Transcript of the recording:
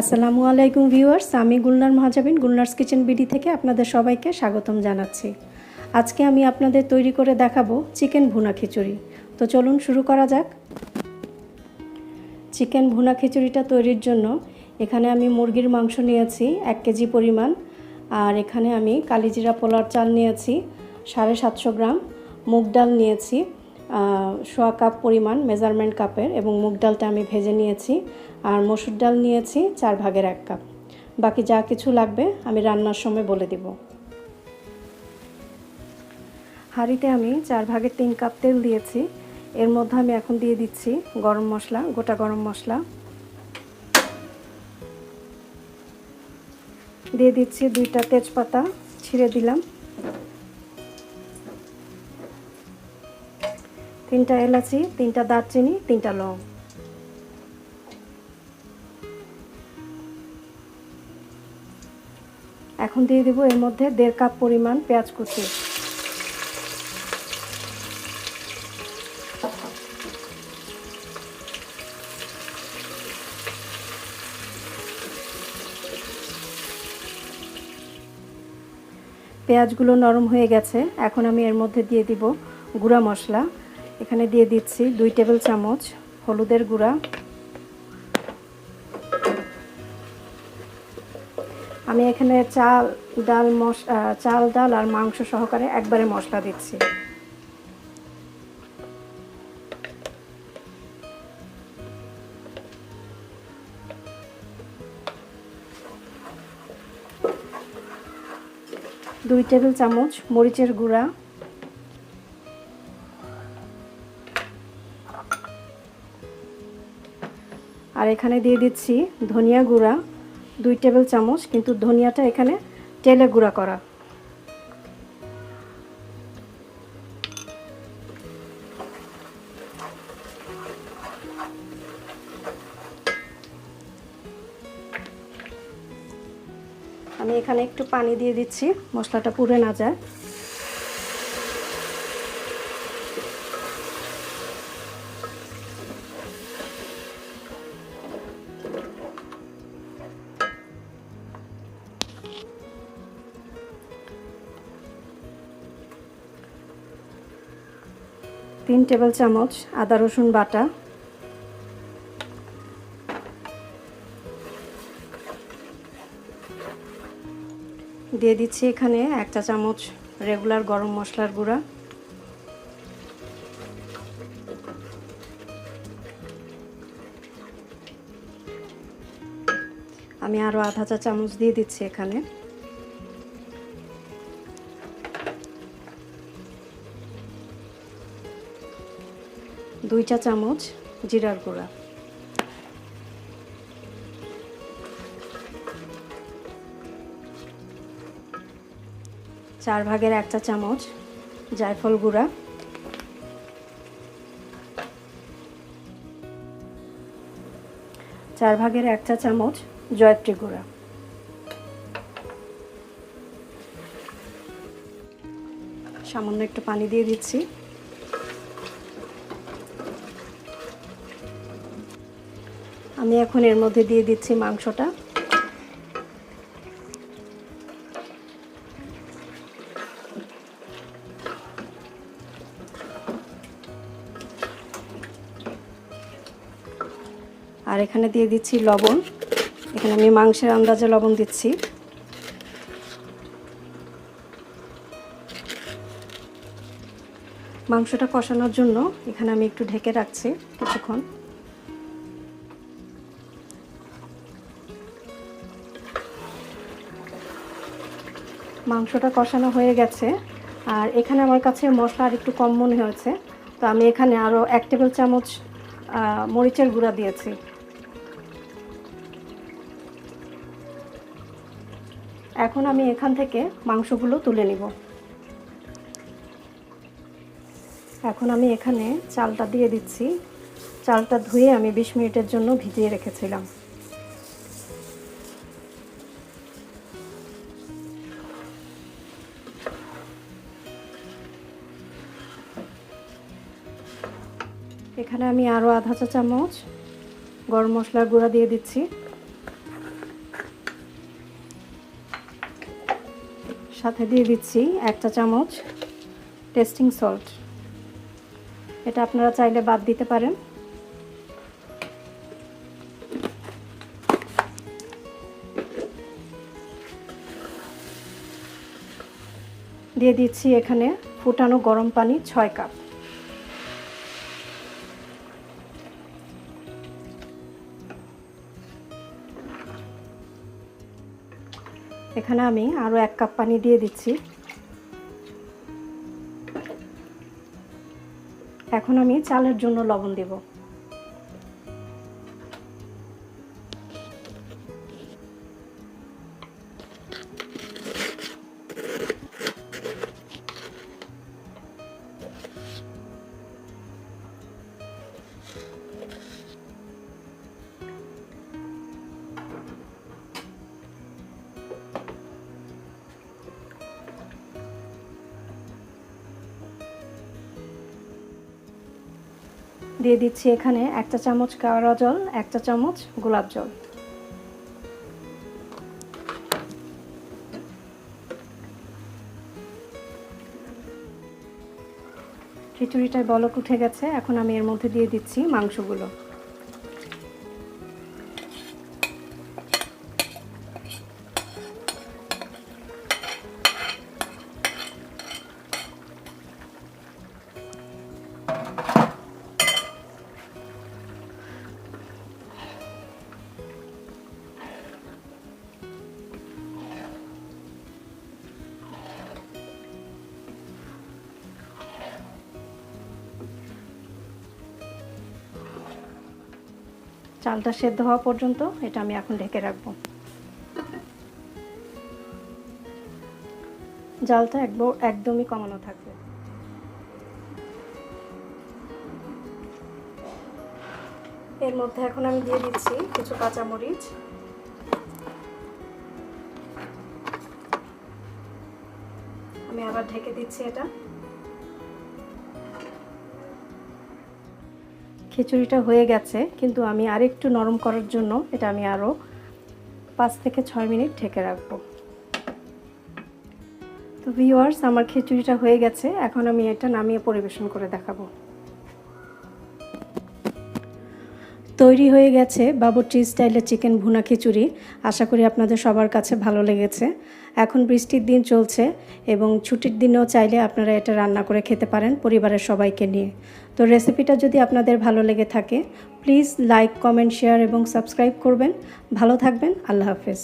আসসালামু আলাইকুম ভিউয়ার্স, আমি গুলনার মহাজাবিন, গুলনার্স কিচেন বিডি থেকে আপনাদের সবাইকে স্বাগতম জানাচ্ছি। আজকে আমি আপনাদের তৈরি করে দেখাবো চিকেন ভুনা খিচুড়ি। তো চলুন শুরু করা যাক। চিকেন ভুনা খিচুড়িটা তৈরির জন্য এখানে আমি মুরগির মাংস নিয়েছি, এক কেজি পরিমাণ, আর এখানে আমি কালিজিরা পোলার চাল নিয়েছি, সাড়ে সাতশো গ্রাম, মুগ ডাল নিয়েছি সোয়া কাপ পরিমাণ মেজারমেন্ট কাপের এবং মুগ ডালটা আমি ভেজে নিয়েছি আর মসুর ডাল নিয়েছি চার ভাগের এক কাপ। বাকি যা কিছু লাগবে আমি রান্নার সময় বলে দিব। হাঁড়িতে আমি চার ভাগের তিন কাপ তেল দিয়েছি। এর মধ্যে আমি এখন দিয়ে দিচ্ছি গরম মশলা, গোটা গরম মশলা। দিয়ে দিচ্ছি দুইটা তেজপাতা, ছিঁড়ে দিলাম। তিনটা এলাচি, তিনটা দারচিনি, তিনটা লং। এখন দিয়ে দেবো এর মধ্যে দেড় কাপ পরিমাণ পেঁয়াজ কুচি। পেঁয়াজগুলো নরম হয়ে গেছে। এখন আমি এর মধ্যে দিয়ে দিব গুঁড়া মশলা। এখানে দিয়ে দিচ্ছি দুই টেবিল চামচ হলুদের গুঁড়া। আমি এখানে চাল, ডাল, মশ চাল, ডাল আর মাংস সহকারে একবারে মশলা দিচ্ছি। দুই টেবিল চামচ মরিচের গুঁড়া। আর এখানে দিয়ে দিচ্ছি ধনিয়া গুঁড়া, দুই টেবিল চামচ, কিন্তু ধনিয়াটা এখানে তেলে গুঁড়া করা। আমি এখানে একটু পানি দিয়ে দিচ্ছি, মশলাটা পুড়ে না যায়। তিন টেবিল চামচ আদা, রসুন বাটা। দিয়ে দিচ্ছি এখানে এক চা চামচ রেগুলার গরম মশলার গুঁড়া। আমি আরও আধা চা চামচ দিয়ে দিচ্ছি এখানে। দুই চা চামচ জিরার গুঁড়া। চার ভাগের এক চা চামচ জায়ফল গুঁড়া। চার ভাগের এক চা চামচ জয়ত্রী গুঁড়া। সামান্য একটু পানি দিয়ে দিচ্ছি। আমি এখন এর মধ্যে দিয়ে দিচ্ছি মাংসটা। আর এখানে দিয়ে দিচ্ছি লবণ। এখানে আমি মাংসের আন্দাজে লবণ দিচ্ছি। মাংসটা কষানোর জন্য এখানে আমি একটু ঢেকে রাখছি কিছুক্ষণ। মাংসটা কষানো হয়ে গেছে। আর এখানে আমার কাছে মশলা আর একটু কম মনে হয়েছে। তো আমি এখানে আরও এক টেবিল চামচ মরিচের গুঁড়া দিয়েছি। এখন আমি এখান থেকে মাংসগুলো তুলে নিব। এখন আমি এখানে চালটা দিয়ে দিচ্ছি। চালটা ধুয়ে আমি বিশ মিনিটের জন্য ভিজিয়ে রেখেছিলাম। এখানে আমি আরও আধা চা চামচ গরম মশলার গুঁড়া দিয়ে দিচ্ছি। সাথে দিয়ে দিচ্ছি এক চা চামচ টেস্টিং সল্ট। এটা আপনারা চাইলে বাদ দিতে পারেন। দিয়ে দিচ্ছি এখানে ফুটানো গরম পানি ছয় কাপ। এখানে আমি আরও এক কাপ পানি দিয়ে দিচ্ছি। এখন আমি চালের জন্য লবণ দেব। দিয়ে দিচ্ছি এখানে এক চা চামচ কাওড়া জল এক চা চামচ গোলাপ জল। খিচুড়িটায় বলক উঠে গেছে, এখন আমি এর মধ্যে দিয়ে দিচ্ছি মাংসগুলো। চালটা সেদ্ধ হওয়া পর্যন্ত এটা আমি এখন ঢেকে রাখব। জালটা একদম একদমই কমানো থাকবে। এর মধ্যে এখন আমি দিয়ে দিচ্ছি কিছু কাঁচামরিচ। আমি আবার ঢেকে দিচ্ছি এটা। খিচুড়িটা হয়ে গেছে, কিন্তু আমি আরেকটু নরম করার জন্য এটা আমি আরও পাঁচ থেকে ছয় মিনিট ঢেকে রাখব। তো ভিওয়ার্স আমার খিচুড়িটা হয়ে গেছে, এখন আমি এটা নামিয়ে পরিবেশন করে দেখাবো। তৈরি হয়ে গেছে বাবুর্চি স্টাইলের চিকেন ভুনা খিচুড়ি। আশা করি আপনাদের সবার কাছে ভালো লেগেছে। এখন বৃষ্টির দিন চলছে এবং ছুটির দিনেও চাইলে আপনারা এটা রান্না করে খেতে পারেন পরিবারের সবাইকে নিয়ে। তো রেসিপিটা যদি আপনাদের ভালো লেগে থাকে প্লিজ লাইক কমেন্ট শেয়ার এবং সাবস্ক্রাইব করবেন। ভালো থাকবেন, আল্লাহ হাফেজ।